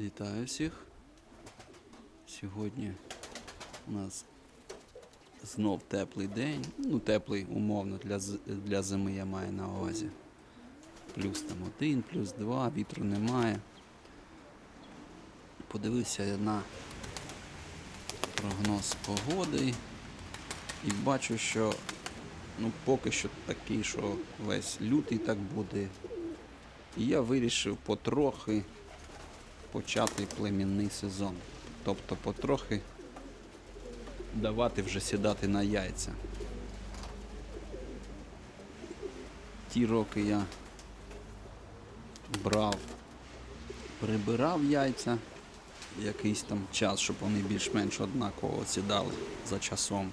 Вітаю всіх. Сьогодні у нас знов теплий день. Ну, теплий умовно для, для зими я маю на увазі. Плюс там один, плюс два, вітру немає. Подивився я на прогноз погоди і бачу, що ну, поки що такий, що весь лютий так буде. І я вирішив потрохи почати племінний сезон. Тобто потрохи давати вже сідати на яйця. Ті роки я брав, прибирав яйця якийсь там час, щоб вони більш-менш однаково сідали за часом.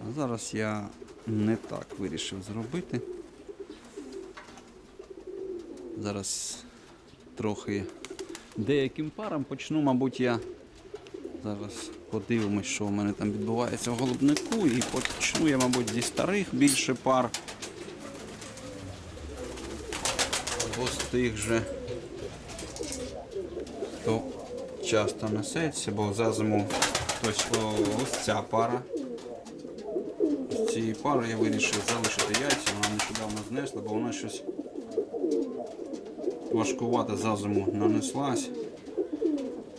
А зараз я не так вирішив зробити. Зараз трохи деяким парам почну, мабуть, я зараз подивимось, що в мене там відбувається в голубнику, і почну я, мабуть, зі старих більше пар. Або з тих же, хто часто несеться, бо за зиму ось ось ця пара. З цієї пари я вирішив залишити яйця, вона нещодавно знесла, бо вона щось важкувато за зиму нанеслась.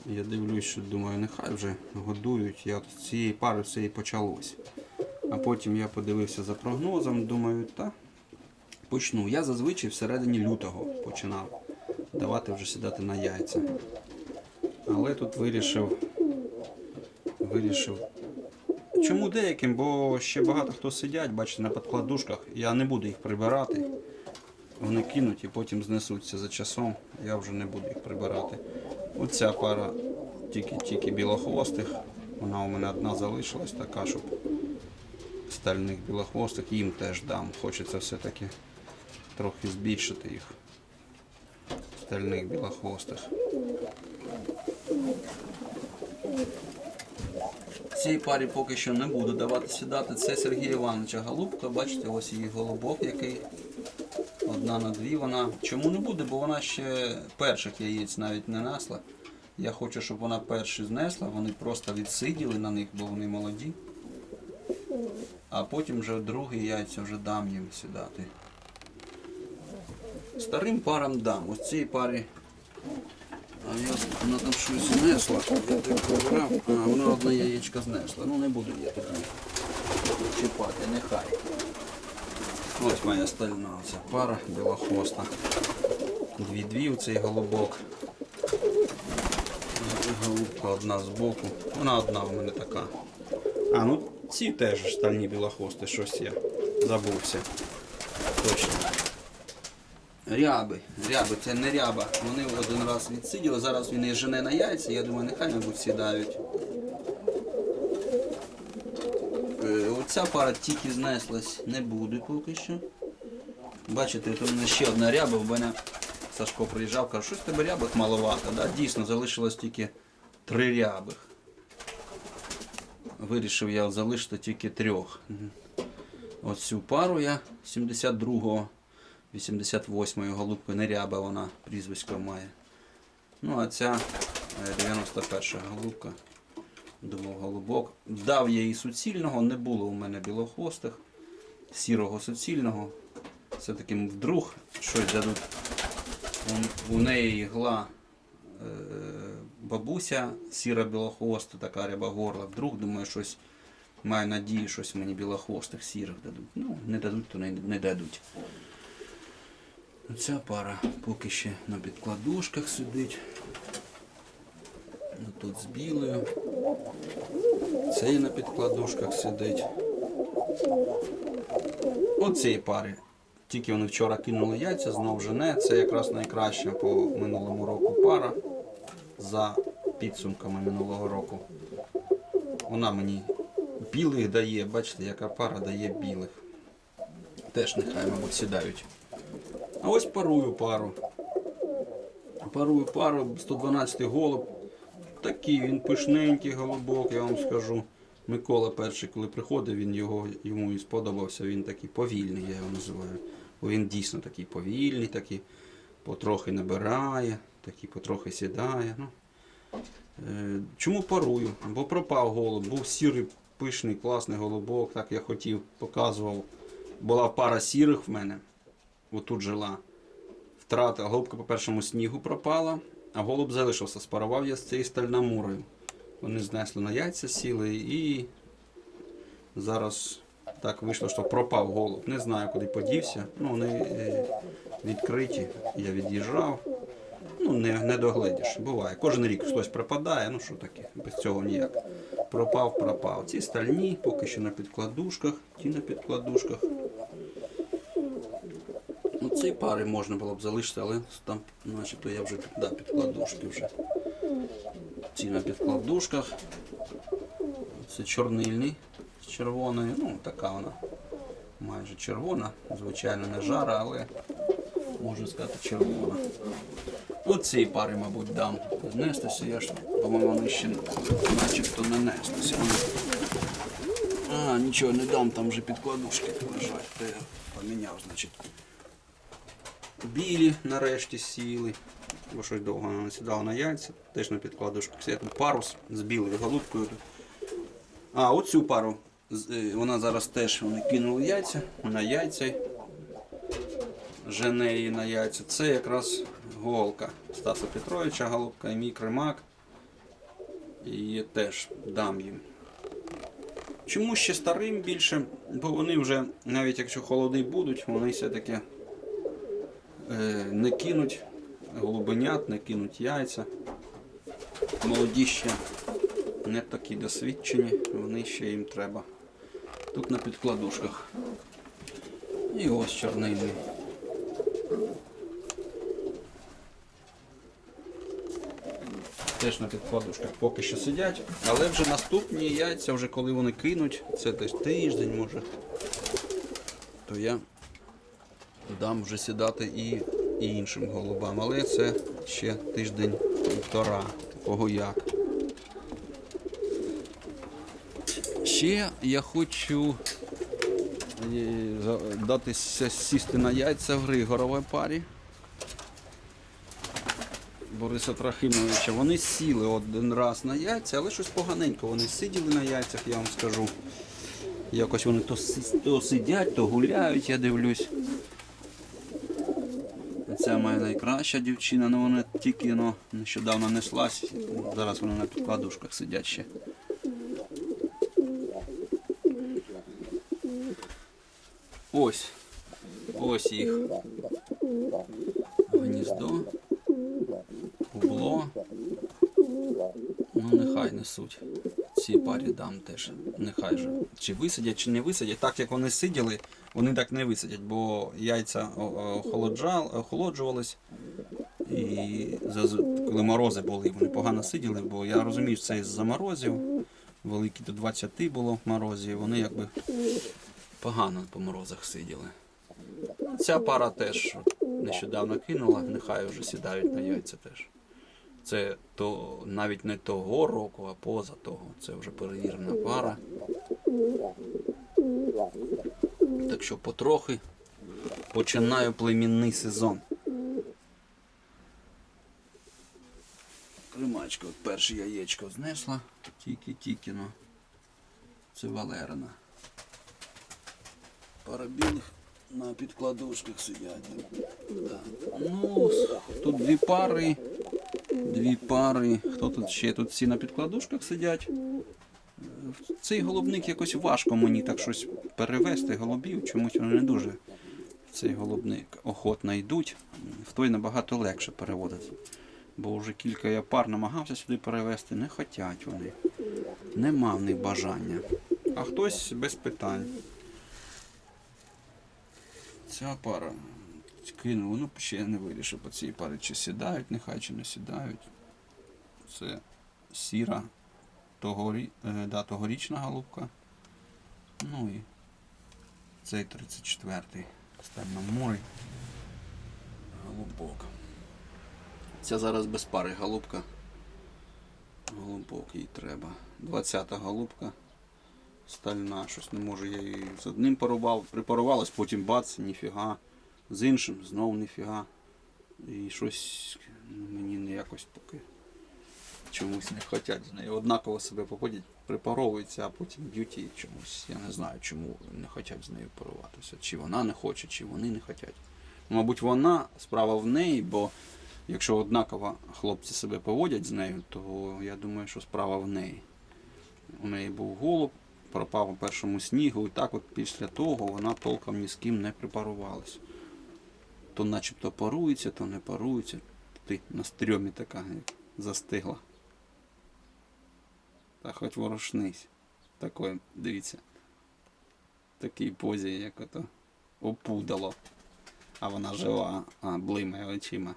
Я дивлюсь, що думаю, нехай вже годують. Я з цієї пари все і почалось. А потім я подивився за прогнозом, думаю, та почну. Я зазвичай всередині лютого починав давати вже сідати на яйця. Але тут вирішив. Вирішив. Чому деяким? Бо ще багато хто сидять, бачите, на підкладушках. Я не буду їх прибирати. Вони кинуть і потім знесуться за часом. Я вже не буду їх прибирати. Оця пара тільки-тільки білохвостих. Вона у мене одна залишилась така, щоб стальних білохвостих їм теж дам. Хочеться все-таки трохи збільшити їх. Стальних білохвостих. Цій парі поки що не буду давати сідати. Це Сергія Івановича Голубка. Бачите, ось її голубок який. Одна на дві вона. Чому не буде? Бо вона ще перших яєць навіть не несла. Я хочу, щоб вона перші знесла, вони просто відсиділи на них, бо вони молоді. А потім вже другі яйця вже дам їм сідати. Старим парам дам. Ось цій парі. А я вона там щось знесла. Я так прибрав, а вона одне яєчко знесла. Ну не буду я тоді чіпати, нехай. Ось моя стальна оця пара білохвоста. Дві-дві у цей голубок. Голубка одна з боку. Вона одна у мене така. А, ну ці теж стальні білохвости, щось я забувся. Точно. Ряби, ряби, це не ряба. Вони один раз відсиділи, зараз він її жене на яйця, я думаю, нехай, мабуть, сідають. Е, Оця пара тільки знеслась, не буде поки що. Бачите, тут у мене ще одна ряба, в мене Сашко приїжджав, каже, щось тебе рябих маловато. Да? Дійсно, залишилось тільки три рябих. Вирішив я залишити тільки трьох. Оцю пару я 72-го, 88-ї голубки не ряба, вона прізвисько має. Ну, а ця е, 91 голубка. Думав голубок. Дав я їй суцільного, не було у мене білохвостих, сірого суцільного. Все таки вдруг щось дадуть. У, у неї гла е, бабуся, сіра білохвоста, така ряба горла. Вдруг думаю, щось маю надію, щось мені білохвостих сірих дадуть. Ну, не дадуть, то не, не дадуть. Ця пара поки ще на підкладушках сидить. Ну, Тут з білою. Цей на підкладушках сидить. Оцієї пари. Тільки вони вчора кинули яйця, знов жене. Це якраз найкраща по минулому року пара за підсумками минулого року. Вона мені білих дає, бачите, яка пара дає білих. Теж нехай, мабуть, сідають. А ось парую пару. Парую пару, 112 голуб. Такий він пишненький голубок, я вам скажу. Микола перший, коли приходив, він його, йому і сподобався, він такий повільний, я його називаю. Бо він дійсно такий повільний, такий потрохи набирає. такий потрохи сідає. Ну. Е, Чому парую? Бо пропав голуб, був сірий, пишний, класний голубок, так я хотів, показував. Була пара сірих в мене, отут жила. Втрата, голубка по першому снігу пропала, а голуб залишився. Спарував я з цією стальномурою. Вони знесли на яйця, сіли і зараз так вийшло, що пропав голуб. Не знаю, куди подівся. Ну, вони е, відкриті. Я від'їжджав. Ну, не, не догледиш. Буває. Кожен рік хтось пропадає, ну що таке, без цього ніяк. Пропав, пропав. Ці стальні, поки що на підкладушках, ті на підкладушках. Ну, ці пари можна було б залишити, але там, начебто, я вже да, підкладушки вже. Ці на підкладушках. Це чорнильний з червоною. Ну, така вона майже червона. Звичайно, не жара, але можна сказати червона. Оці пари, мабуть, дам знестися. Я ж, по-моєму, вони ще начебто не нестися. А, нічого не дам, там вже підкладушки лежать. Поміняв, значить. Білі нарешті сіли. Бо щось довго не сідала на яйця, теж на підкладушку. Парус з білою голубкою. А, оцю пару. е, Вона зараз теж вони кинули яйця на яйця. Жене її на яйця. Це якраз голка Стаса Петровича, голубка і мій кремак. І теж дам їм. Чому ще старим більше? Бо вони вже, навіть якщо холоди будуть, вони все-таки не кинуть голубенят, не кинуть яйця. Молоді ще не такі досвідчені, вони ще їм треба. Тут на підкладушках. І ось чорнильний. Теж на підкладушках поки що сидять, але вже наступні яйця, вже коли вони кинуть, це десь тиждень може, то я дам вже сідати і, і іншим голубам. Але це ще тиждень півтора, кого як. Ще я хочу е, за- дати сісти на яйця в Григоровій парі. Бориса Трохимовича. Вони сіли один раз на яйця, але щось поганенько. Вони сиділи на яйцях, я вам скажу. Якось вони то сидять, то гуляють, я дивлюсь. Це моя найкраща дівчина, але вона тільки ну, нещодавно неслась. Зараз вони на підкладушках сидять ще. Ось. Ось їх. Гніздо. Кубло. Ну, нехай несуть. Ці парі дам теж. Нехай же. Чи висадять, чи не висадять. Так як вони сиділи, вони так не висадять, бо яйця охолоджувались. І коли морози були, вони погано сиділи, бо я розумію, що це із-за морозів. Великі до 20 було морозів, вони якби погано по морозах сиділи. Ця пара теж нещодавно кинула, нехай вже сідають на яйця теж. Це то навіть не того року, а поза того. Це вже перевірена пара. Так що потрохи починаю племінний сезон. Кримачка, от перше яєчко знесла, тільки-тільки, ну. Це Валерина. Пара на підкладушках сидять. Да. Ну, тут дві пари. Дві пари. Хто тут ще? Тут всі на підкладушках сидять. Е, Цей голубник якось важко мені так щось перевести голубів. Чомусь вони не дуже цей голубник охотно йдуть. В той набагато легше переводити. Бо вже кілька я пар намагався сюди перевести, не хотять вони. Нема в них бажання. А хтось без питань. Ця пара кинула, ну ще я не вирішив по цій парі, чи сідають, нехай чи не сідають. Це сіра тогорі, е, да, тогорічна голубка. Ну і цей 34-й стальноморий голубок. Ця зараз без пари голубка. Голубок їй треба. 20-та голубка. Стальна, щось не можу, я її з одним порубав, припарувалась, потім бац, ніфіга. З іншим знов ніфіга. І щось мені не якось поки чомусь не хочуть з нею. Однаково себе поводять, припаровуються, а потім б'ють її чомусь. Я не знаю, чому не хочуть з нею паруватися. Чи вона не хоче, чи вони не хочуть. Мабуть, вона справа в неї, бо якщо однаково хлопці себе поводять з нею, то я думаю, що справа в неї. У неї був голуб, пропав у першому снігу, і так от після того вона толком ні з ким не припарувалась. То начебто парується, то не парується. Ти на стрьомі така застигла. Та хоч ворушнись. Такої, дивіться. Такій позі, як ото опудало. А вона жива, а блимає очима.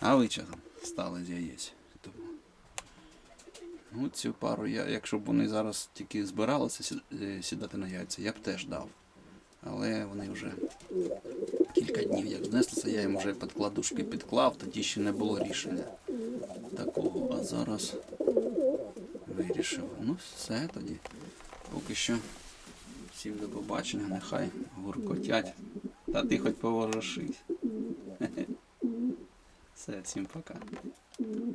А ви там стали з яєць? Тому. Ну, цю пару я, якщо б вони зараз тільки збиралися е, сідати на яйця, я б теж дав. Але вони вже знеслися, я їм вже підкладушки підклав, тоді ще не було рішення такого. А зараз вирішив. Ну, все тоді. Поки що. Всім до побачення, нехай гуркотять. Та ти хоч поворошись. Все, всім пока.